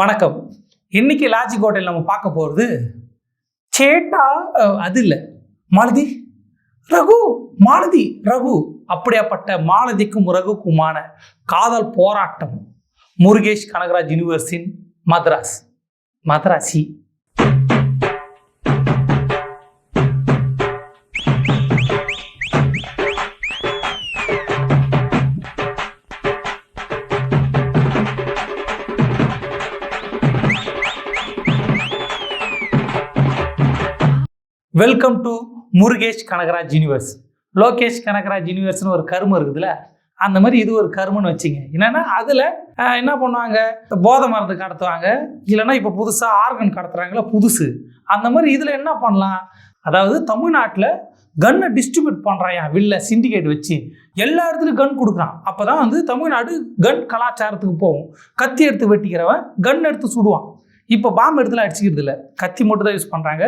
வணக்கம். இன்னைக்கு logic hotel நம்ம பார்க்க போகிறது சேட்டா அது இல்லை. மாலதி ரகு மாலதி ரகு. அப்படியாப்பட்ட மாலதிக்கும் ரகுக்குமான காதல் போராட்டம் Murugesh Kanagaraj யூனிவர்சின் Madras Madharaasi welcome to Murugesh Kanagaraj universe Lokesh Kanagaraj யூனிவர்ஸ்னு ஒரு கருமம் இருக்குதுல்ல? அந்த மாதிரி இது ஒரு கருமன்னு வச்சுங்க. என்னன்னா அதில் என்ன பண்ணுவாங்க? போதை மருந்து கடத்துவாங்க. இல்லைன்னா இப்போ புதுசாக ஆர்கன் கடத்துறாங்களா புதுசு. அந்த மாதிரி இதில் என்ன பண்ணலாம்? அதாவது தமிழ்நாட்டில் கன்னை டிஸ்ட்ரிபியூட் பண்ணுறான் வில்ல சிண்டிகேட் வச்சு. எல்லா இடத்துலையும் கன் கொடுக்குறான். அப்போ தான் வந்து தமிழ்நாடு கன் கலாச்சாரத்துக்கு போகும். கத்தி எடுத்து வெட்டிக்கிறவன் கன் எடுத்து சுடுவான். இப்போ பாம்பு எடுத்துலாம் அடிச்சுக்கிறது இல்லை கத்தி மட்டும் தான் யூஸ் பண்ணுறாங்க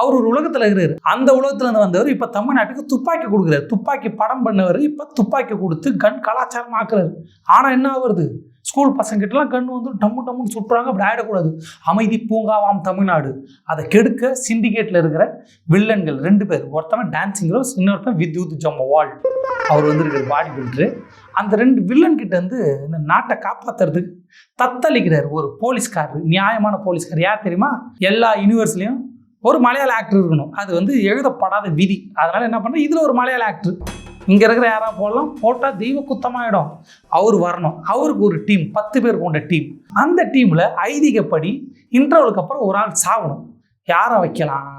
அவர் ஒரு உலகத்தில் இருக்கிறாரு. அந்த உலகத்துலேருந்து வந்தவர் இப்போ தமிழ்நாட்டுக்கு துப்பாக்கி கொடுக்குறாரு. துப்பாக்கி படம் பண்ணவர் இப்போ துப்பாக்கி கொடுத்து கன் கலாச்சாரம் ஆக்குறாரு ஆனால் என்ன ஆகுறது? ஸ்கூல் பசங்கிட்டலாம் கண் வந்து டம்மு டம்முன்னு சுட்டுறாங்க. அப்படி ஆகிடக்கூடாது அமைதி பூங்காவாம் தமிழ்நாடு. அதை கெடுக்க சிண்டிகேட்டில் இருக்கிற வில்லன்கள் ரெண்டு பேர். ஒருத்தவன் டான்ஸிங் ரோஸ் இன்னொருத்தன் வித்யுத் ஜம்மவால் அவர் வந்து இருக்கிற பாடி பில்டரு அந்த ரெண்டு வில்லன் கிட்ட இருந்து இந்த நாட்டை காப்பாத்துறதுக்கு தத்தளிக்கிறார் ஒரு போலீஸ்காரர் நியாயமான போலீஸ்கார் யார் தெரியுமா? எல்லா யூனிவர்ஸ்லையும் ஒரு மலையாள ஆக்டர் இருக்கணும். அது வந்து எழுதப்படாத விதி. அதனால என்ன பண்ணுறேன் இதில் ஒரு மலையாள ஆக்டர் இங்கே இருக்கிற யாராக போடலாம்? போட்டால் தெய்வ குத்தமாயிடும். அவர் வரணும். அவருக்கு ஒரு டீம் பத்து பேர் கொண்ட டீம் அந்த டீமில் ஐதீகப்படி இன்டர்வலுக்கு அப்புறம் ஒரு ஆள் சாகணும். யாரை வைக்கலாம்?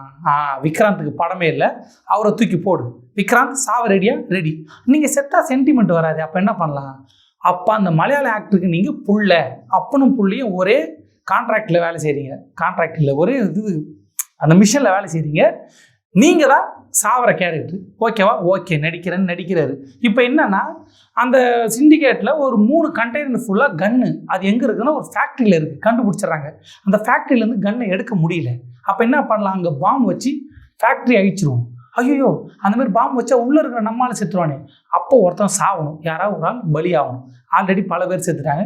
விக்ராந்துக்கு படமே இல்லை. அவரை தூக்கி போடு. விக்ராந்த் சாவ ரெடியா ரெடி நீங்கள் செத்தா சென்டிமெண்ட் வராது அப்போ என்ன பண்ணலாம்? அப்போ அந்த மலையாள ஆக்டருக்கு நீங்கள் புள்ள. அப்பனும் புள்ளையும் ஒரே கான்ட்ராக்டில் வேலை செய்கிறீங்க கான்ட்ராக்டில் ஒரே இது அந்த மிஷனில் வேலை செய்கிறீங்க நீங்கள் தான் சாவர கேரக்டர் ஓகேவா? ஓகே நடிக்கிறேன்னு நடிக்கிறாரு. இப்போ என்னன்னா அந்த சிண்டிகேட்டில் ஒரு மூணு கண்டெய்னர் ஃபுல்லாக கன்று அது எங்கே இருக்குன்னா ஒரு ஃபேக்ட்ரியில் இருக்குது கண்டுபிடிச்சிடுறாங்க. அந்த ஃபேக்ட்ரியிலேருந்து கன்னை எடுக்க முடியல. அப்போ என்ன பண்ணலாம்? அங்கே பாம்பு வச்சு ஃபேக்ட்ரி அழிச்சிருவோம். ஐயோ அந்த மாதிரி பாம்பு வச்சா உள்ளே இருக்கிற நம்மளால செத்துருவானே. அப்போ ஒருத்தன் சாவணும். யாராவது ஒரு ஆள் பலி ஆகணும் ஆல்ரெடி பல பேர் செத்துட்டாங்க.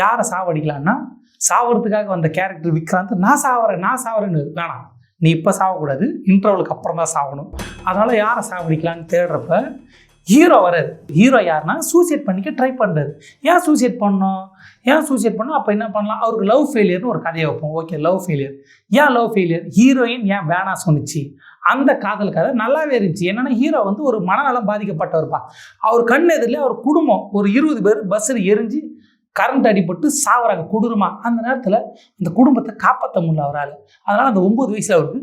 யாரை சாவடிக்கலான்னா சாவறதுக்காக வந்த கேரக்டர் விக்ராந்த் நான் சாவறேன் நான் சாவறேன்னு. வேணாம். நீ இப்போ சாகக்கூடாது இன்டர்வலுக்கு அப்புறம் தான் சாகணும் அதனால் யாரை சாகடிக்கலான்னு தேடுறப்ப ஹீரோ வராது ஹீரோ யாருன்னா சூசைட் பண்ணிக்க ட்ரை பண்ணுறது ஏன் சூசைட் பண்ணோம்? ஏன் சூசைட் பண்ணோம்? அப்போ என்ன பண்ணலாம்? அவருக்கு லவ் ஃபெயிலியர்னு ஒரு கதையை வைப்போம். ஓகே லவ் ஃபெயிலியர் ஏன் லவ் ஃபெயிலியர் ஹீரோயின் ஏன் வேணாம் சொன்னுச்சு? அந்த காதல் கதை நல்லாவே இருந்துச்சு. என்னென்னா ஹீரோ வந்து ஒரு மனநலம் பாதிக்கப்பட்டவர்ப்பா. அவர் கண் எதிரில் அவர் குடும்பம். ஒரு இருபது பேர் பஸ்ஸில் எரிஞ்சு கரண்ட் அடிபட்டு சாவறாங்க கொடூரமாக அந்த நேரத்தில் அந்த குடும்பத்தை காப்பாற்ற முடியல அவரால். அதனால் அந்த ஒம்பது வயசில் அவருக்கு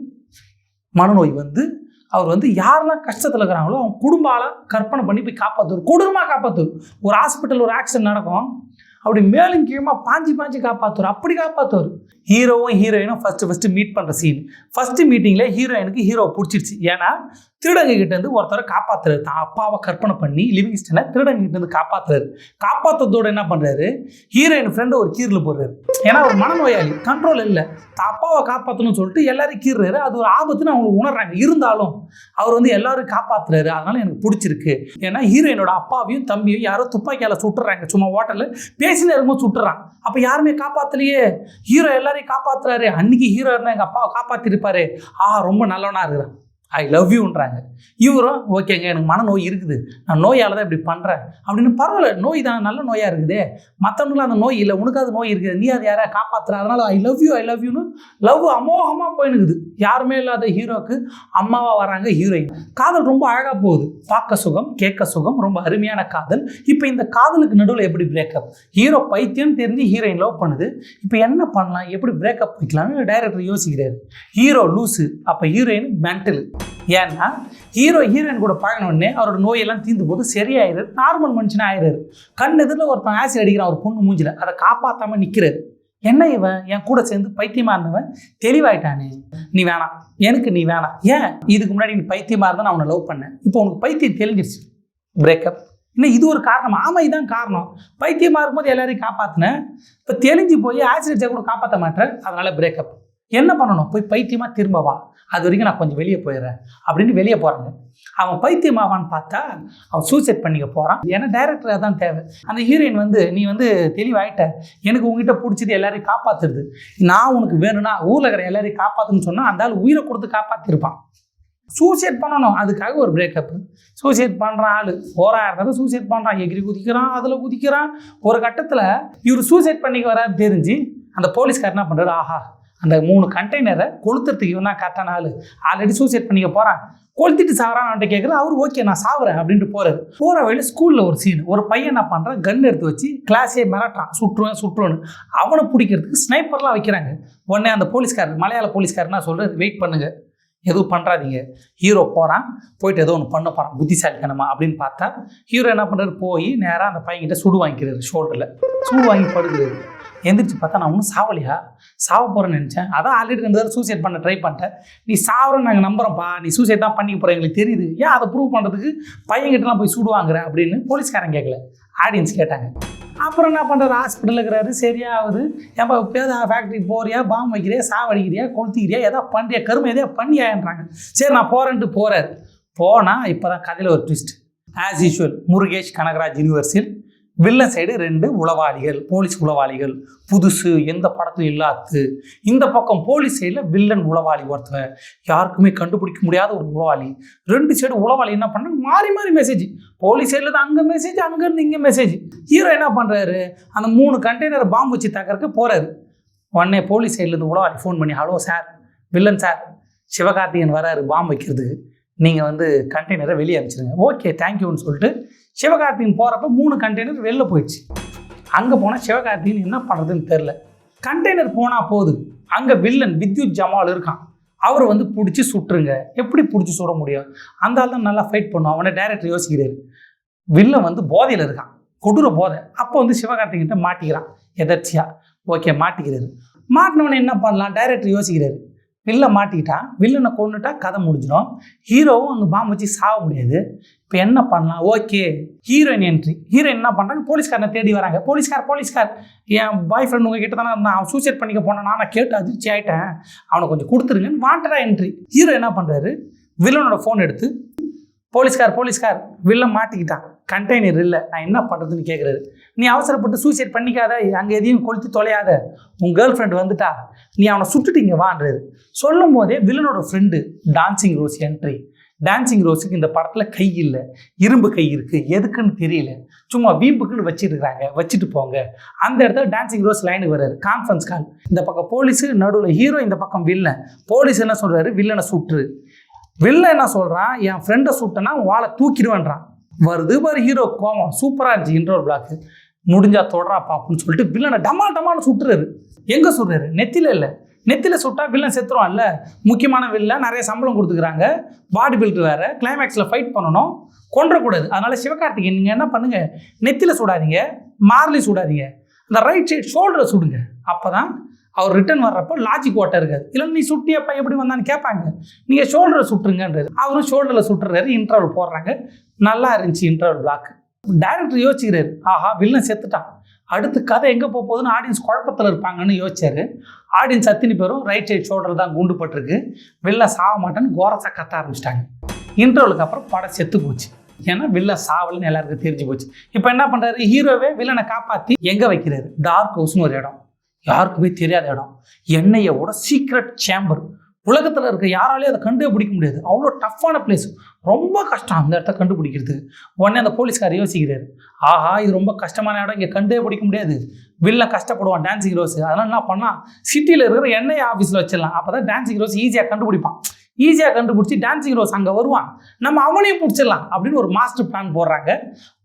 மனநோய் வந்து அவர் வந்து யாரெல்லாம் கஷ்டத்தில் இருக்கிறாங்களோ அவங்க குடும்ப கற்பனை பண்ணி போய் காப்பாற்றுவார் கொடூரமாக காப்பாற்றுவார் ஒரு ஹாஸ்பிட்டல் ஒரு ஆக்சிடென்ட் நடக்கும். அப்படி மேலும் கீழமா பாஞ்சி பாஞ்சி காப்பாற்றுவார் அப்படி காப்பாற்றுவார் ஹீரோவும் ஹீரோயினும் ஃபஸ்ட்டு ஃபஸ்ட்டு மீட் பண்ணுற சீன் ஃபஸ்ட்டு மீட்டிங்கில் ஹீரோயினுக்கு ஹீரோ பிடிச்சிருச்சு. ஏன்னா திருடங்க ஒருத்தரை காப்பாத்துறாரு தான். அப்பாவை கற்பனை பண்ணி லிவிங்ஸ்டனை திருடங்க கிட்ட இருந்து என்ன பண்ணுறாரு ஹீரோயின் ஃப்ரெண்டு ஒரு கீரில் போடுறாரு. ஏன்னா ஒரு மனநோயாளி கண்ட்ரோல் இல்லை. தான் அப்பாவை காப்பாற்றணும்னு சொல்லிட்டு எல்லாரும் கீறுறாரு. அது ஒரு ஆபத்துன்னு அவங்க உணர்றாங்க. இருந்தாலும் அவர் வந்து எல்லாரும் காப்பாற்றுறாரு அதனால எனக்கு பிடிச்சிருக்கு. ஏன்னா ஹீரோயினோட அப்பாவையும் தம்பியும் யாரோ துப்பாக்கியால சுட்டுறாங்க. சும்மா ஹோட்டலில் கடைசியில் இருக்கும் சுட்டுறான். அப்போ யாருமே காப்பாற்றலையே ஹீரோ எல்லாரையும் காப்பாத்துறாரு. அன்னைக்கு ஹீரோ இருந்தால் எங்கள் அப்பாவை காப்பாற்றிருப்பாரு ஆ ரொம்ப நல்லவனா இருக்கிறான். ஐ லவ் யூன்றாங்க இவரும் ஓகேங்க எனக்கு மனநோய் இருக்குது. நான் நோயால் தான் இப்படி பண்ணுறேன் அப்படின்னு பரவாயில்ல நோய் தான் நல்ல நோயாக இருக்குதே. மற்றவங்களும் அந்த நோய் இல்லை. உனக்கு அது நோய் இருக்குது. நீ அதை யாரை காப்பாற்றுற அதனால் I love you I love யூன்னு லவ் அமோகமாக போயினுக்குது. யாருமே இல்லாத ஹீரோக்கு அம்மாவாக வராங்க ஹீரோயின். காதல் ரொம்ப அழகாக போகுது. பார்க்க சுகம் கேட்க சுகம் ரொம்ப அருமையான காதல். இப்போ இந்த காதலுக்கு நடுவில் எப்படி பிரேக்கப் ஹீரோ பைத்தியம் தெரிஞ்சு ஹீரோயின் லவ் பண்ணுது. இப்போ என்ன பண்ணலாம்? எப்படி பிரேக்கப் வைக்கலாம்னு டைரக்டர் யோசிக்கிறாரு. ஹீரோ லூஸு அப்போ ஹீரோயின் மென்டல் ஏன்னா ஹீரோ ஹீரோயின் கூட பழகின உடனே அவரோட நோயெல்லாம் தீர்ந்து போது சரியாயிடுது நார்மல் மனுஷனாக ஆயிடுறாரு கண் எதிரில் ஒருத்தன் ஆசிட் அடிக்கிறான் ஒரு பொண்ணு மூஞ்சில அதை காப்பாற்றாமல் நிற்கிறாரு என்ன இவன்? என் கூட சேர்ந்து பைத்தியமாக இருந்தவன் தெளிவாயிட்டானே. நீ வேணாம். எனக்கு நீ வேணாம். ஏன்? இதுக்கு முன்னாடி நீ பைத்தியமாக இருந்தா நான் உன்னை லவ் பண்ணேன். இப்போ உனக்கு பைத்தியம் தெளிஞ்சிருச்சு. பிரேக்கப் இன்னும் இது ஒரு காரணம்? ஆமாம் இதுதான் காரணம். பைத்தியமாக இருக்கும்போது எல்லாரையும் காப்பாற்றினேன் இப்போ தெளிஞ்சு போய் ஆசிரியர் கூட காப்பாற்ற மாட்டேன். அதனால் பிரேக்கப் என்ன பண்ணணும்? போய் பைத்தியமாக திரும்ப வா. அது வரைக்கும் நான் கொஞ்சம் வெளியே போயிடுறேன். அப்படின்னு வெளியே போகிறாங்க அவன் பைத்தியமாவான்னு பார்த்தா அவன் சூசைட் பண்ணிக்க போகிறான் ஏன்னா டைரக்டர் அதான் தேவை. அந்த ஹீரோயின் வந்து நீ வந்து தெளிவாயிட்ட. எனக்கு உங்ககிட்ட பிடிச்சது எல்லாரையும் காப்பாற்றுறது நான் உனக்கு வேணும்னா ஊரில் இருக்கிற எல்லாரையும் காப்பாற்றுன்னு சொன்னால் அந்த ஆள் உயிரை கொடுத்து காப்பாற்றிருப்பான் சூசைட் பண்ணணும். அதுக்காக ஒரு பிரேக்கப் சூசைட் பண்ணுறான் ஆள் ஓராயிரம் தடவை சூசைட் பண்ணுறான் எகிரி குதிக்கிறான் அதில் குதிக்கிறான். ஒரு கட்டத்தில் இவர் சூசைட் பண்ணிக்க வரான்னு தெரிஞ்சு அந்த போலீஸ்கார் என்ன பண்ணுறாரு ஆஹா அந்த மூணு கண்டெய்னரை கொளுத்துறதுக்கு இவன் தான் கரெக்டான ஆள். ஆல்ரெடி சூசைட் பண்ணிக்க போகிறான் கொளுத்திட்டு சாவறான் அவன்கிட்ட கேட்குறது அவர் ஓகே நான் சாவுறேன் அப்படின்ட்டு போகிறார் போகிற வழியில் ஸ்கூலில் ஒரு சீன் ஒரு பையன் என்ன பண்ணுறான் கன் எடுத்து வச்சு கிளாஸே மிரட்டான் சுற்றுவேன் சுற்றுவேன்னு அவனை பிடிக்கிறதுக்கு ஸ்னைப்பர்லாம் வைக்கிறாங்க. உடனே அந்த போலீஸ்காரர் மலையாள போலீஸ்காரனா சொல்கிறார் வெயிட் பண்ணுங்க. எதுவும் பண்ணுறாதீங்க ஹீரோ போகிறான் போயிட்டு ஏதோ ஒன்று பண்ண போகிறான் புத்திசாலித்தனமா அப்படின்னு பார்த்தா ஹீரோ என்ன பண்ணுறாரு போய் நேராக அந்த பையன்கிட்ட சுடு வாங்கிக்கிறாரு ஷோல்டரில் சுடு வாங்கி படுக்கிறாரு. எந்திரிச்சு பார்த்தா நான் ஒன்றும் சாவலையா? சாவ போகிறேன்னு நினச்சேன். அதான் ஆல்ரெடி ரெண்டு தடவை சூசைட் பண்ண ட்ரை பண்ணிட்டேன். நீ சாவறன்னு நாங்கள் நம்புகிறோம்ப்பா நீ சூசைட் தான் பண்ணிக்க போகிற எங்களுக்கு தெரியுது. ஏன் அதை ப்ரூவ் பண்ணுறதுக்கு பையன்கிட்டலாம் போய் சுடுவாங்கிற அப்படின்னு போலீஸ்காரன் கேட்கல. ஆடியன்ஸ் கேட்டாங்க. அப்புறம் என்ன பண்ணுறது ஹாஸ்பிட்டலில் இருக்கிறாரு. சரியாகுது. ஏன்பா எப்போயாவது ஃபேக்ட்ரிக்கு போறியா? பாம்பு வைக்கிறியா? சாவடிக்கிறியா கொளுத்திக்கிறியா? எதாவது பண்ணுறியா கருமை எதையா பண்ணியான்றாங்க. சரி நான் போகிறேன்ட்டு போகிறாரு போனால் இப்போ தான் கதையில் ஒரு twist as usual Murugesh Kanagaraj யூனிவர்சில் villain side ரெண்டு உளவாளிகள் போலீஸ் உளவாளிகள் புதுசு எந்த படத்துலையும் இல்லாது இந்த பக்கம் போலீஸ் சைடில் வில்லன் உளவாளி ஒருத்தவன் யாருக்குமே கண்டுபிடிக்க முடியாத ஒரு உளவாளி. ரெண்டு சைடு உளவாளி என்ன பண்ணாங்க மாறி மாறி மெசேஜ் போலீஸ் சைடில் தான் அங்கே மெசேஜ் அங்கேருந்து இங்கே மெசேஜ் ஹீரோ என்ன பண்ணுறாரு அந்த மூணு கண்டெய்னரை பாம்பு வச்சு தாக்கறதுக்கு போகிறாரு உடனே போலீஸ் சைட்லேருந்து உளவாளி ஃபோன் பண்ணி hello sir villain sir Sivakarthikeyan வராரு பாம்பு வைக்கிறதுக்கு. நீங்கள் வந்து கண்டெய்னரை வெளியே அனுப்பிச்சிடுங்க ஓகே தேங்க்யூன்னு சொல்லிட்டு சிவகார்த்திகேயன் போகிறப்ப மூணு கண்டெய்னர் வெளில போயிடுச்சு. அங்கே போனால் சிவகார்த்திகேயன் என்ன பண்ணுறதுன்னு தெரில கண்டெய்னர் போனால் போகுது அங்கே வில்லன் வித்யுத் ஜமால் இருக்கான். அவரை வந்து பிடிச்சி சுட்டுருங்க. எப்படி பிடிச்சி சுட முடியும்? அந்த ஆள் தான் நல்லா ஃபைட் பண்ணுவான். அவனை டேரக்டர் யோசிக்கிறார். வில்லன் வந்து போதையில் இருக்கான். கொடூர போதை. அப்போ வந்து சிவகார்த்திகிட்ட மாட்டிக்கிறான். எதர்ச்சியாக ஓகே மாட்டிக்கிறாரு. மாட்டினவனே என்ன பண்ணலாம்? டைரக்டர் யோசிக்கிறாரு. வில்ல மாட்டிக்கிட்டான் வில்லனை கொண்டுட்டா கதை முடிஞ்சிடும். ஹீரோவும் அங்கே பாம்பு வச்சு சாக முடியாது. இப்போ என்ன பண்ணலாம்? ஓகே ஹீரோயின் என்ட்ரி ஹீரோயின் என்ன பண்ணுறாங்க போலீஸ்காரனை தேடி வராங்க. போலீஸ்கார் போலீஸ்கார். என் பாய் ஃப்ரெண்ட் உங்ககிட்ட தானே இருந்தான் அவன் சூசைட் பண்ணிக்க போனான் நான் கேட்டு அதிர்ச்சி ஆகிட்டேன் அவனை கொஞ்சம் கொடுத்துருங்கன்னு வாண்டடா என்ட்ரி ஹீரோ என்ன பண்ணுறாரு வில்லனோட ஃபோன் எடுத்து போலீஸ்கார் போலீஸ்கார் வில்ல மாட்டிக்கிட்டான். கண்டெய்னர் இல்லை. நான் என்ன பண்ணுறதுன்னு கேட்குறாரு நீ அவசரப்பட்டு சூசைட் பண்ணிக்காத அங்கே எதையும் கொளுத்தி தொலையாத. உன் கேர்ள் ஃப்ரெண்ட் வந்துட்டா நீ அவனை சுட்டுட்டு இங்கே வான்றாரு. சொல்லும் போதே வில்லனோட friend dancing rose entry dancing ரோஸுக்கு இந்த படத்தில் கை இல்லை. இரும்பு கை இருக்குது எதுக்குன்னு தெரியல. சும்மா வீம்புக்குன்னு வச்சிருக்கிறாங்க வச்சுட்டு போங்க. அந்த இடத்துல டான்சிங் ரோஸ் லைனுக்கு வர்றாரு. கான்ஃபரன்ஸ் கால் இந்த பக்கம் போலீஸு நடுவில் ஹீரோ இந்த பக்கம் வில்லன் போலீஸ் என்ன சொல்கிறாரு வில்லனை சுட்டுரு. வில்லன் என்ன சொல்கிறான் என் ஃப்ரெண்டை சுட்டனா வாழை தூக்கிடுவேன்றான். வருது. பாரு ஹீரோ கோவம். சூப்பராக இருந்துச்சு. இன்ட்ரோல் பிளாக்கு முடிஞ்சா தொடரா பாப்புன்னு சொல்லிட்டு வில்லனை டமால் டமால்னு சுட்டுறாரு. எங்கே சுடுறாரு? நெத்தில இல்லை. நெத்தில சுட்டா வில்லன் செத்துருவான்ல. முக்கியமான வில்ல நிறைய சம்பளம் கொடுத்துக்கிறாங்க. பாடி பில்டர் வேறு. கிளைமேக்ஸில் ஃபைட் பண்ணணும். கொன்றக்கூடாது. அதனால சிவகார்த்திகேயன் நீங்கள் என்ன பண்ணுங்க? நெத்தில சுடாதீங்க. மார்லி சுடாதீங்க. அந்த ரைட் சைடு ஷோல்டரை சுடுங்க. அப்போ தான் அவர் ரிட்டர்ன் வர்றப்போ லாஜிக் ஓட்ட இருக்காது இல்லை நீ சுட்டியப்பா எப்படி வந்தான்னு கேட்பாங்க. நீங்கள் ஷோல்டரை சுட்டுருங்கன்றது அவரும் ஷோல்டரில் சுட்டுறாரு இன்டர்வல் போடுறாங்க. நல்லா இருந்துச்சு இன்டர்வல் பிளாக் டைரக்டர் யோசிக்கிறாரு. ஆஹா வில்லன் செத்துட்டான். அடுத்து கதை எங்கே போக போகுதுன்னு ஆடியன்ஸ் குழப்பத்தில் இருப்பாங்கன்னு யோசிச்சாரு. ஆடியன்ஸ் அத்தினி பேரும் ரைட் சைடு ஷோல்டர் தான் குண்டு பட்டிருக்கு வெளில சாக மாட்டேன்னு கோரசா கத்த ஆரம்பிச்சிட்டாங்க. இன்டர்வலுக்கு அப்புறம் படம் செத்து போச்சு. ஏன்னா வில்லன் சாவல்னு எல்லாருக்கும் தெரிஞ்சு போச்சு. இப்போ என்ன பண்ணுறாரு ஹீரோவே வில்லனை காப்பாற்றி எங்கே வைக்கிறாரு? டார்க் ஹவுஸ்னு ஒரு இடம். யாருக்குமே தெரியாத இடம். எண்ணெயோட சீக்ரெட் சேம்பர் உலகத்தில் இருக்க யாராலையும் அதை கண்டே பிடிக்க முடியாது. அவ்வளோ டஃப்பான பிளேஸ் ரொம்ப கஷ்டம் அந்த இடத்த கண்டுபிடிக்கிறது உடனே அந்த போலீஸ்கார் யோசிக்கிறார். ஆஹா இது ரொம்ப கஷ்டமான இடம். இங்கே கண்டே பிடிக்க முடியாது வெளில கஷ்டப்படுவான் டான்சிங் ரோஸ் அதெல்லாம் என்ன பண்ணால் சிட்டியில் இருக்கிற எண்ணெய் ஆஃபீஸில் வச்சிடலாம். அப்போ தான் டான்சிங் ரோஸ் ஈஸியாக கண்டுபிடிப்பான். ஈஸியாக கண்டுபிடிச்சி டான்சிங் ரோஸ் அங்கே வருவான் நம்ம அவனையும் பிடிச்சிடலாம் அப்படின்னு ஒரு மாஸ்டர் பிளான் போடுறாங்க.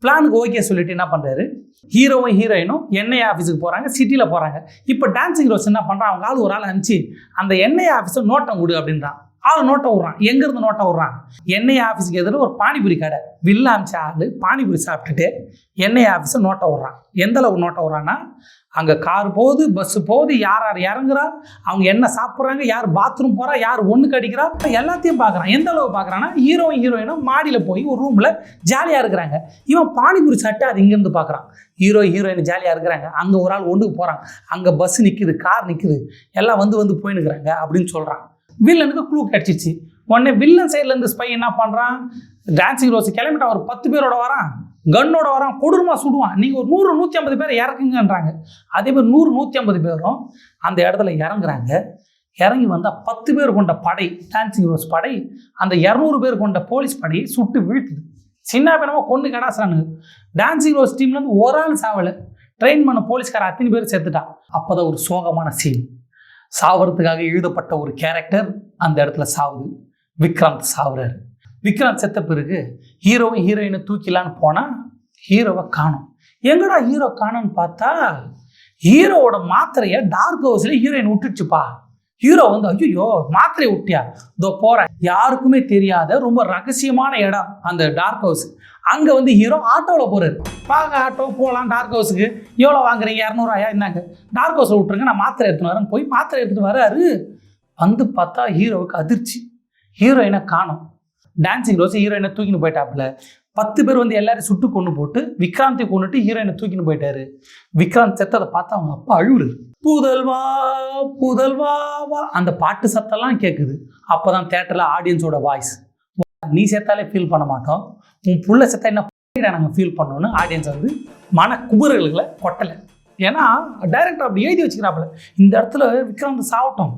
பிளானுக்கு ஓகே சொல்லிட்டு என்ன பண்ணுறாரு ஹீரோவும் ஹீரோயினும் எண்ணெய் ஆஃபீஸுக்கு போகிறாங்க சிட்டியில் போகிறாங்க இப்போ டான்சிங் ரோஸ் என்ன பண்ணுறான் அவங்க ஆள் ஒரு ஆள் அனுப்பிச்சு அந்த எண்ணெய் ஆஃபீஸை நோட்டம் கொடு அப்படின்றான். ஆள் நோட்டை விட்றான். எங்கேருந்து நோட்டை விட்றான்? எண்ணெய் ஆஃபீஸுக்கு எதிரில் ஒரு பானிபூரி கடை. வில்லாமிச்ச ஆள் பானிபூரி சாப்பிட்டுட்டு எண்ணெய் ஆஃபீஸை நோட்டை விட்றான். எந்த அளவுக்கு நோட்டை விட்றான்னா அங்கே கார் போகுது பஸ்ஸு போகுது யார் யார் இறங்குறா அவங்க என்ன சாப்பிட்றாங்க யார் பாத்ரூம் போகிறா யார் ஒன்றுக்கு அடிக்கிறா எல்லாத்தையும் பார்க்குறான். எந்த அளவு பார்க்குறான்னா ஹீரோ ஹீரோயினும் மாடியில் போய் ஒரு ரூமில் ஜாலியாக இருக்கிறாங்க. இவன் பானிபூரி சட்டை அது இங்கேருந்து பார்க்குறான். ஹீரோ ஹீரோயின் ஜாலியாக இருக்கிறாங்க. அங்கே ஒரு ஆள் ஒன்றுக்கு போகிறான் அங்கே பஸ் நிற்குது கார் நிற்குது எல்லாம் வந்து வந்து போயினுக்குறாங்க அப்படின்னு சொல்கிறான் வில்லனுக்கு க்ளூ கிடச்சிச்சு உடனே வில்லன் சைட்லேருந்து ஸ்பை என்ன பண்ணுறான் டான்சிங் ரோஸ் கிளம்பிட்டான். ஒரு பத்து பேரோட வரான். கன்னோட வரான் கொடூரமாக சுடுவான். நீங்கள் ஒரு நூறு நூற்றி ஐம்பது பேர் இறக்குங்கன்றாங்க. அதே மாதிரி நூறு நூற்றி ஐம்பது பேரும் அந்த இடத்துல இறங்குறாங்க. இறங்கி வந்தால் பத்து பேர் கொண்ட படை டான்சிங் ரோஸ் படை அந்த இரநூறு பேர் கொண்ட போலீஸ் படையை சுட்டு வீழ்த்துது. சின்ன பின்னமாக கொண்டு கடாசுறானுங்க டான்சிங் ரோஸ் டீம்லேருந்து ஒரு ஆள் சாவலை. ட்ரெயின் பண்ண போலீஸ்கார அத்தனை பேர் செத்துட்டான். அப்போதான் ஒரு சோகமான சீன் சாவறதுக்காக எழுதப்பட்ட ஒரு கேரக்டர் அந்த இடத்துல சாவுது. விக்ராந்த் சாவுறாரு. விக்ராந்த் செத்த பிறகு ஹீரோவும் ஹீரோயினை தூக்கிலான்னு போனால் ஹீரோவை காணும். எங்கடா ஹீரோ காணும்னு பார்த்தா ஹீரோவோட மாத்திரையை டார்க் ஹவுஸ்ல ஹீரோயின் விட்டுச்சுப்பா ஹீரோ வந்து ஐயோ மாத்திரையை விட்டியா? இதோ போகிறேன் யாருக்குமே தெரியாத ரொம்ப ரகசியமான இடம் அந்த டார்க் ஹவுஸ் அங்கே வந்து ஹீரோ ஆட்டோவில் போகிறாரு பார்க்க ஆட்டோ போகலாம் டார்க் ஹவுஸுக்கு எவ்வளோ வாங்குறீங்க? இரநூறுவாயா என்னங்க? டார்க் ஹவுஸில் விட்ருங்க நான் மாத்திரை எடுத்துன்னு வரேன் போய் மாத்திரை எடுத்துகிட்டு வராரு. வந்து பார்த்தா ஹீரோவுக்கு அதிர்ச்சி. ஹீரோயினை காணோம். டான்சிங் ரோஸ் ஹீரோயினை தூக்கின்னு போயிட்டாப்புல. பத்து பேர் வந்து எல்லாரும் சுட்டு கொண்டு போட்டு விக்ராந்தை கொண்டுட்டு ஹீரோயினை தூக்கின்னு போயிட்டாரு. விக்ராந்த் செத்ததை பார்த்து அவங்க அப்பா அழுவுறாரு. புதல்வா புதல்வா வா அந்த பாட்டு சத்தம்லாம் கேட்குது அப்போதான் தேட்டரில் ஆடியன்ஸோட வாய்ஸ் நீ செத்தாலே ஃபீல் பண்ண மாட்டோம். உன் புள்ள செத்தா என்ன நாங்கள் ஃபீல் பண்ணோன்னு ஆடியன்ஸ் வந்து மன குபுறுகளை கொட்டலை. ஏன்னா டைரக்டர் அப்படி எழுதி வச்சுக்கிறாப்புல. இந்த இடத்துல விக்ராந்த் சாவட்டும்.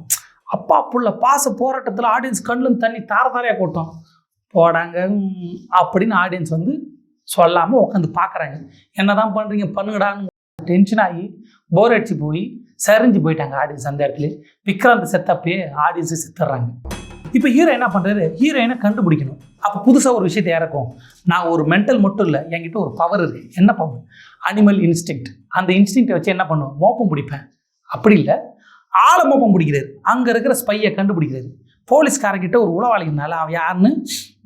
அப்பா புள்ள பாச போராட்டத்தில் ஆடியன்ஸ் கண்ணில் தண்ணி தார தாரையாக கொட்டும். போடாங்க அப்படின்னு ஆடியன்ஸ் வந்து சொல்லாமல் உட்காந்து பார்க்குறாங்க என்ன தான் பண்ணுறீங்க பண்ணுங்கடான்னு டென்ஷன் ஆகி போர் அடிச்சு போய் சரிஞ்சு போயிட்டாங்க ஆடியன்ஸ் அந்த இடத்துல. விக்ராந்த் செத்தப்பே ஆடியன்ஸு செத்துடுறாங்க இப்போ ஹீரோ என்ன பண்ணுறாரு ஹீரோயினை கண்டுபிடிக்கணும். அப்போ புதுசாக ஒரு விஷயத்தை இறக்கும். நான் ஒரு மென்டல் மட்டும் இல்லை என்கிட்ட ஒரு பவர் இருக்குது என்ன பவர் அனிமல் இன்ஸ்டிங்க்ட் அந்த இன்ஸ்டிங்க்டை வச்சு என்ன பண்ணுவேன் மோப்பம் பிடிப்பேன். அப்படி இல்லை ஆளை மோப்பம் பிடிக்கிறாரு. அங்கே இருக்கிற ஸ்பையை கண்டுபிடிக்கிறாரு. போலீஸ்காரங்கிட்ட ஒரு உளவாளினால அவன் யாருன்னு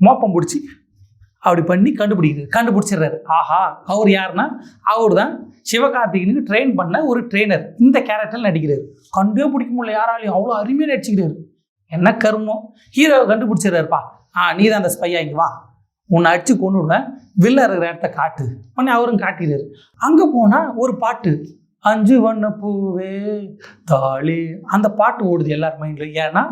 மோப்பம் பிடிச்சி அப்படி பண்ணி கண்டுபிடிக்கிறாரு கண்டுபிடிச்சிடுறாரு. ஆஹா அவர் யாருன்னா அவர் தான் சிவகார்த்திகனுக்கு ட்ரெயின் பண்ண ஒரு ட்ரெயினர் இந்த கேரக்டரில் நடிக்கிறார். கண்டே பிடிக்க முடியல யாராலையும் அவ்வளோ அருமையாக நடிச்சுக்கிறாரு. என்ன கருமம் ஹீரோவை கண்டுபிடிச்சிடுறாருப்பா. ஆ நீ தான் அந்த ஸ்பையா இங்கே வா. உன்னை அடிச்சு கொண்டு விடுவேன் வில்ல இருக்கிற இடத்த காட்டு. உடனே அவரும் காட்டிடுறாரு. அங்கே போனால் ஒரு பாட்டு. அஞ்சு வண்ண பூவே. தாளி. அந்த பாட்டு ஓடுது எல்லார் மைண்ட்லையும். ஏன்னா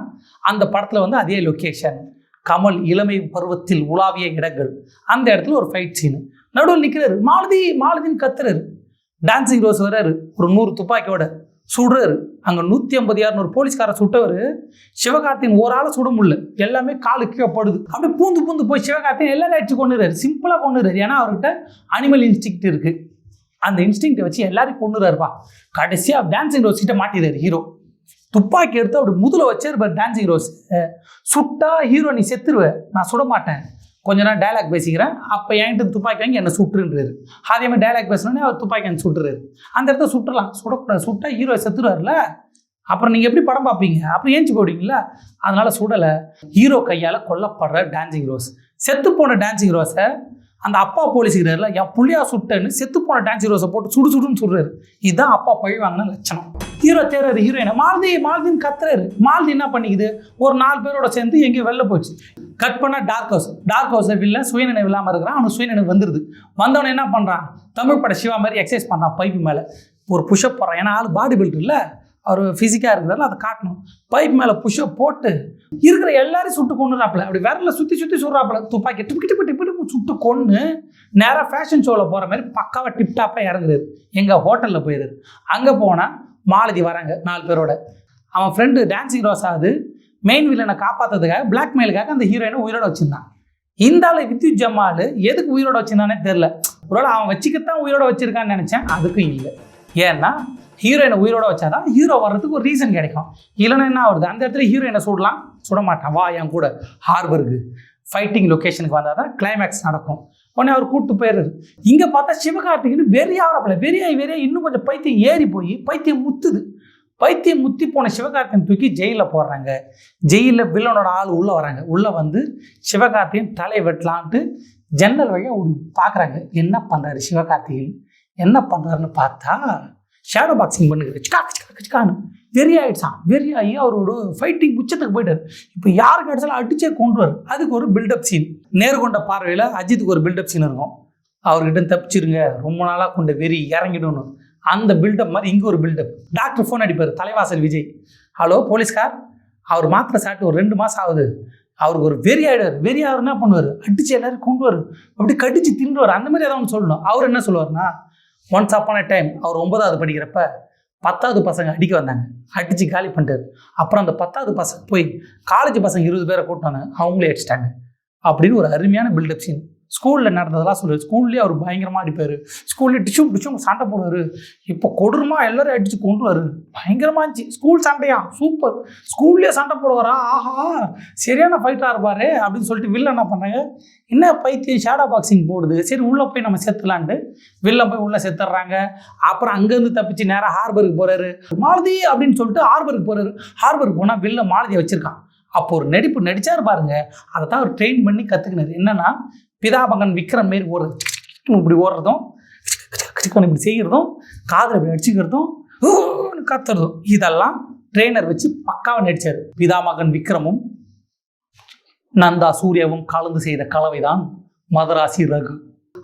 அந்த படத்தில் வந்து அதே லொக்கேஷன் கமல் இளமை பருவத்தில் உலாவிய இடங்கள். அந்த இடத்துல ஒரு ஃபைட் சீனு நடுவில் நிற்கிறாரு மாலதி மாலதின்னு கத்துறாரு. டான்சிங் ரோஸ் வர்றாரு. ஒரு நூறு துப்பாக்கியோட சுடுறாரு. அங்கே நூற்றி ஐம்பது இரநூறு போலீஸ்காரை சுட்டவர். சிவகார்த்தியின் ஒரு ஆளை சுட முடியல. எல்லாமே காலு கீழப்படுது படுது. அப்படியே பூந்து பூந்து போய் சிவகார்த்தியன் எல்லாரும் அடிச்சு கொண்டுறாரு சிம்பிளாக கொண்டுறாரு ஏன்னா அவர்கிட்ட அனிமல் இன்ஸ்டிக்ட் இருக்குது அந்த இன்ஸ்டிங்க்டை வச்சு எல்லாரையும் கொண்டுறாருப்பா கடைசியாக டான்சிங் ரோஸ் கிட்ட மாட்டிடுறாரு ஹீரோ துப்பாக்கி எடுத்து அப்படி முதல வச்சிருப்பார் டான்சிங் ரோஸ் சுட்டா ஹீரோ நீ செத்துருவ. நான் சுட மாட்டேன். கொஞ்ச நேரம் டைலாக் பேசிக்கிறேன். அப்போ என்கிட்ட துப்பாக்கி வாங்கி என்னை சுட்டுன்றாரு அதே மாதிரி டைலாக் பேசணுன்னே அவர் துப்பாக்கி வாங்கி சுட்டுறாரு. அந்த இடத்த சுட்டலாம். சுடக்கூடாது. சுட்டா ஹீரோ செத்துருவார்ல அப்புறம் நீங்கள் எப்படி படம் பார்ப்பீங்க? அப்புறம் ஏஞ்சி போடுவீங்களா? அதனால சுடலை. ஹீரோ கையால் கொல்லப்படுற டான்சிங் ரோஸ் செத்து போன டான்சிங் ரோஸை அந்த அப்பா போலீஸுக்கிறாருல என் புள்ளியா சுட்டேன்னு செத்து போன டான்ஸ் ஹீரோஸை போட்டு சுடு சுடுன்னு சொல்றாரு இதுதான் அப்பா பழி வாங்கின லட்சணம். ஹீரோ தேர்றாரு ஹீரோயினை. மாலதி மாலதின்னு கத்துறாரு. மாலதி என்ன பண்ணிக்குது? ஒரு நாலு பேரோட சேர்ந்து எங்கேயோ வெளில போயிடுச்சு கட் பண்ண டார்க் ஹவுஸ் டார்க் ஹவுஸில் வில்ல சுயநினைவு இல்லாமல் இருக்கிறான். அவனுக்கு சுயநினைவு வந்துடுது வந்தவன என்ன பண்ணுறான் தமிழ் பட சிவா மாதிரி எக்ஸசைஸ் பண்ணுறான் பைப்பு மேலே. ஒரு புஷ்அப் போடுறான். ஏன்னா ஆள் பாடி பில்டர் இல்லை. அவர் ஃபிசிக்காக இருக்கிறதால அதை காட்டணும். பைப் மேலே புஷ்அப் போட்டு இருக்கிற எல்லாரையும் சுட்டு கொண்டுறாப்புல அப்படி விரல சுற்றி சுற்றி சுடுறாப்புல. துப்பாக்கி டிப்பு டிப்பு டிப்பு டிப்பு சுட்டு கொன்று நேராக ஃபேஷன் ஷோவில் போகிற மாதிரி பக்காவாக டிப்டாப்பாக இறங்குறாரு எங்கள் ஹோட்டலில் போயிடுறாரு அங்கே போனால் மாலதி வராங்க நாலு பேரோட. அவன் ஃப்ரெண்டு டான்சிங் ரோஸ் ஆகுது. மெயின் வில்லனை காப்பாற்றுறதுக்காக பிளாக்மெயிலுக்காக அந்த ஹீரோயினை உயிரோட வச்சுருந்தான். இந்த ஆளு வித்யு ஜமால் எதுக்கு உயிரோட வச்சிருந்தானே தெரில ஒருவேளை அவன் வச்சுக்கத்தான் உயிரோட வச்சுருக்கான்னு நினச்சேன். அதுக்கும் இல்லை. ஏன்னா ஹீரோயினை உயிரோட வச்சாதான் ஹீரோ வர்றதுக்கு ஒரு ரீசன் கிடைக்கும். இல்லைன்னா என்ன வருது அந்த இடத்துல ஹீரோயினை சுடலாம் சுட மாட்டான் வா என் கூட. ஹார்பருக்கு ஃபைட்டிங் லொக்கேஷனுக்கு வந்தால் தான் கிளைமேக்ஸ் நடக்கும். உடனே அவர் கூப்பிட்டு போயிடுறது இங்கே பார்த்தா சிவகார்த்திகேயன் வெறியாகிறப்பல வெறியாய் வெறியாகி இன்னும் கொஞ்சம் பைத்தியம் ஏறி போய் பைத்தியம் முத்துது. பைத்தியம் முத்தி போன சிவகார்த்தியன் தூக்கி ஜெயிலில் போடுறாங்க. ஜெயிலில் வில்லனோட ஆள் உள்ளே வராங்க. உள்ளே வந்து சிவகார்த்தியன் தலை வெட்டலான்ட்டு ஜன்னல் வழியாக ஒரு பார்க்குறாங்க. என்ன பண்ணுறாரு சிவகார்த்திகேயன்? என்ன பண்ணுறாருன்னு பார்த்தா ஷேடோ பாக்ஸிங் பண்ணுங்க சிக்கா சிக்கா சிக்கான்னு வெறி ஆகிடுச்சான் வெறி ஆகி அவரோட ஃபைட்டிங் உச்சத்துக்கு போயிட்டார். இப்போ யாருக்கு அடிச்சாலும் அடிச்சே கொண்டுவார் அதுக்கு ஒரு பில்டப் சீன் நேர்கொண்ட பார்வையில் அஜித்துக்கு ஒரு பில்டப் சீன் இருக்கும். அவர்கிட்ட தப்பிச்சிருங்க. ரொம்ப நாளாக கொண்ட வெறி இறங்கிடணும் அந்த பில்டப் மாதிரி இங்கே ஒரு பில்டப் டாக்டர் ஃபோன் அடிப்பார். தலைவாசல் விஜய். ஹலோ போலீஸ்கார். அவர் மாத்திரை சாப்பிட்டு ஒரு ரெண்டு மாதம் ஆகுது. அவருக்கு ஒரு வெறி ஆகிடுவார் வெறி ஆகிற என்ன பண்ணுவார்? அடிச்சு எல்லாரும் கொண்டு வரும் அப்படி கடிச்சு தின்றுவார். அந்த மாதிரி ஏதாவது ஒன்று சொல்லணும். அவர் என்ன சொல்லுவார்னா ஒன்ஸ் அப்பான டைம் அவர் ஒன்பதாவது படிக்கிறப்ப பத்தாவது பசங்க அடிக்க வந்தாங்க. அடித்து காலி பண்ணிட்டாரு. அப்புறம் அந்த பத்தாவது பசங்க போய் காலேஜ் பசங்க இருபது பேரை கூட்டாங்க அவங்களே அடிச்சிட்டாங்க. அப்படின்னு ஒரு அருமையான பில்டப் சீன் ஸ்கூலில் நடந்ததெல்லாம் சொல்லுவார் ஸ்கூல்லேயே அவர் பயங்கரமாக அடிப்பார். ஸ்கூல்லேயே டிச்சும் டிச்சும் சண்டை போடுவார். இப்போ கொடூரமா? எல்லாரும் அடித்து கொண்டு பயங்கரமாக இருந்துச்சு. ஸ்கூல் சண்டையா? சூப்பர். ஸ்கூல்லேயே சண்டை போடுவாரா? ஆஹா சரியான ஃபைட்டாக இருப்பார் அப்படின்னு சொல்லிட்டு வில்ல என்ன பண்ணுறாங்க என்ன பைத்தியம்? ஷேடோ பாக்ஸிங் போடுது. சரி உள்ளே போய் நம்ம செத்துலான்ட்டு வில்ல போய் உள்ளே செத்துடுறாங்க. அப்புறம் அங்கேருந்து தப்பிச்சு நேராக ஹார்பருக்கு போகிறாரு மாலதி அப்படின்னு சொல்லிட்டு ஹார்பருக்கு போகிறாரு ஹார்பருக்கு போனால் வில்ல மாலதியை வச்சுருக்கான். அப்போ ஒரு நடிப்பு நடிச்சார் பாருங்க. அதை தான் அவர் ட்ரெயின் பண்ணி கற்றுக்கினார் என்னன்னா பிதாபகன் விக்ரம் மாரி ஓடுறது இப்படி ஓடுறதும் இப்படி செய்கிறதும் காதில் இப்படி அடிச்சுக்கிறதும் கத்துறதும் இதெல்லாம் ட்ரெயினர் வச்சு பக்காவாக நடிச்சார் பிதாமகன் விக்ரமும் நந்தா சூர்யாவும் கலந்து செய்த கலவைதான் மதராசி ரகு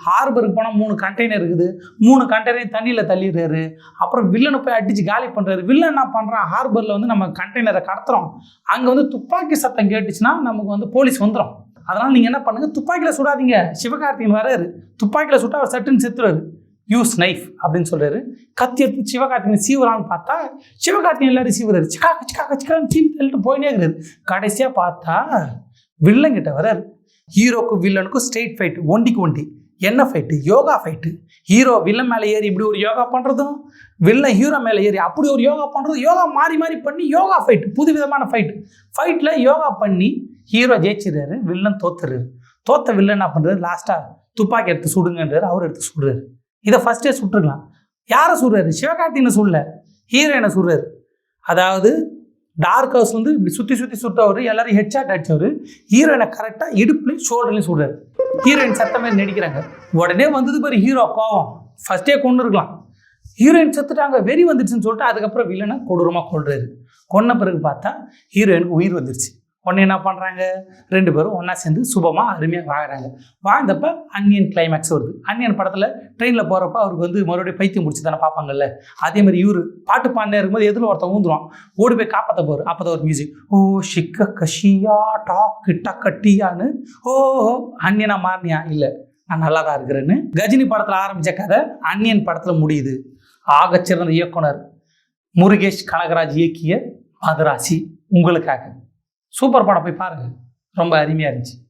ஹார்பருக்கு போனால் மூணு கண்டெய்னர் இருக்குது மூணு கண்டெய்னர் தண்ணியில் தள்ளிடுறாரு அப்புறம் வில்லனை போய் அடித்து காலி பண்ணுறாரு வில்லன் என்ன பண்ணுறான் ஹார்பரில் வந்து நம்ம கண்டெய்னரை கடத்துறோம் அங்கே வந்து துப்பாக்கி சத்தம் கேட்டுச்சுன்னா நமக்கு வந்து போலீஸ் வந்துடும் அதனால் நீங்கள் என்ன பண்ணுங்கள் துப்பாக்கியில் சுடாதீங்க. சிவகார்த்திகன் வராரு. துப்பாக்கியில் சுட்டா அவர் சட்டுன்னு செத்துறாரு யூஸ் நைஃப் அப்படின்னு சொல்கிறாரு கத்தி எடுத்து சிவகார்த்திகன் சீவரான்னு பார்த்தா சிவகார்த்திகன் எல்லாரும் சீவுறாரு. சிக்கா சிக்கா சிக்கான்னு சீவி தள்ளிட்டு போயினே இருக்கிறாரு. கடைசியாக பார்த்தா வில்லங்கிட்ட வராரு. ஹீரோக்கும் வில்லனுக்கும் ஸ்ட்ரெயிட் ஃபைட் ஒண்டிக்கு ஒண்டி. என்ன fight yoga fight hero villain மேலே ஏறி இப்படி ஒரு யோகா பண்ணுறதும் வில்லன் ஹீரோ மேலே ஏறி அப்படி ஒரு யோகா பண்ணுறதும் யோகா மாறி மாறி பண்ணி யோகா ஃபைட் புது விதமான ஃபைட்டு ஃபைட்டில் யோகா பண்ணி ஹீரோ ஜெயிச்சிடுறாரு வில்லன் தோத்துறாரு. தோத்த வில்லன் என்ன பண்ணுறாரு லாஸ்ட்டாக துப்பாக்கி எடுத்து சுடுங்கன்றாரு அவர் எடுத்து சுடுறாரு. இதை ஃபஸ்ட்டே சுட்டுருக்கலாம் யாரை சுடுறாரு? சிவகார்த்திகனை சுடல. ஹீரோயினை சுடுறாரு. அதாவது டார்க் ஹவுஸ் வந்து இப்படி சுற்றி சுற்றி சுட்டவர் எல்லாரும் ஹெட்ஷாட் அடிச்சவர் ஹீரோயினை கரெக்டாக இடுப்புலையும் ஷோல்டர்லையும் சுடுறாரு. ஹீரோயின் சத்தமே மாதிரி நடிக்கிறாங்க. உடனே வந்தது பாரு ஹீரோ கோவம். ஃபர்ஸ்டே கொண்டு இருக்கலாம். ஹீரோயின் செத்துட்டாங்க வெறி வந்துருச்சுன்னு சொல்லிட்டு அதுக்கப்புறம் வில்லனை கொடூரமாக கொள்றாரு கொன்ன பிறகு பார்த்தா ஹீரோயினுக்கு உயிர் வந்துருச்சு. உடனே என்ன பண்ணுறாங்க ரெண்டு பேரும் ஒன்றா சேர்ந்து சுபமாக அருமையாக வாங்குறாங்க. வாழ்ந்தப்ப அன்னியன் கிளைமேக்ஸ் வருது. அன்னியன் படத்தில் ட்ரெயினில் போகிறப்ப அவருக்கு வந்து மறுபடியும் பைத்தியம் முடிச்சு தானே பார்ப்பாங்கல்ல? அதே மாதிரி இவர் பாட்டு பாடினே இருக்கும்போது எதில் ஒருத்தன் ஊந்துருவான்? ஓடி போய் காப்பாற்ற போகிற அப்போ தான் ஒரு மியூசிக் ஓ ஷிக்க கஷியா டாக்கு டக்க டீயான்னு ஓ அன்னியனா மாறினியா? இல்லை நான் நல்லா தான் இருக்கிறேன்னு. கஜினி படத்தில் ஆரம்பித்த கதை அன்னியன் படத்தில் முடியுது. ஆகச்சிறந்த இயக்குனர் முருகேஷ் கனகராஜ் இயக்கிய மதராசி உங்களுக்காக. சூப்பர் படம் போய் பாருங்க. ரொம்ப அருமையாக இருந்துச்சு.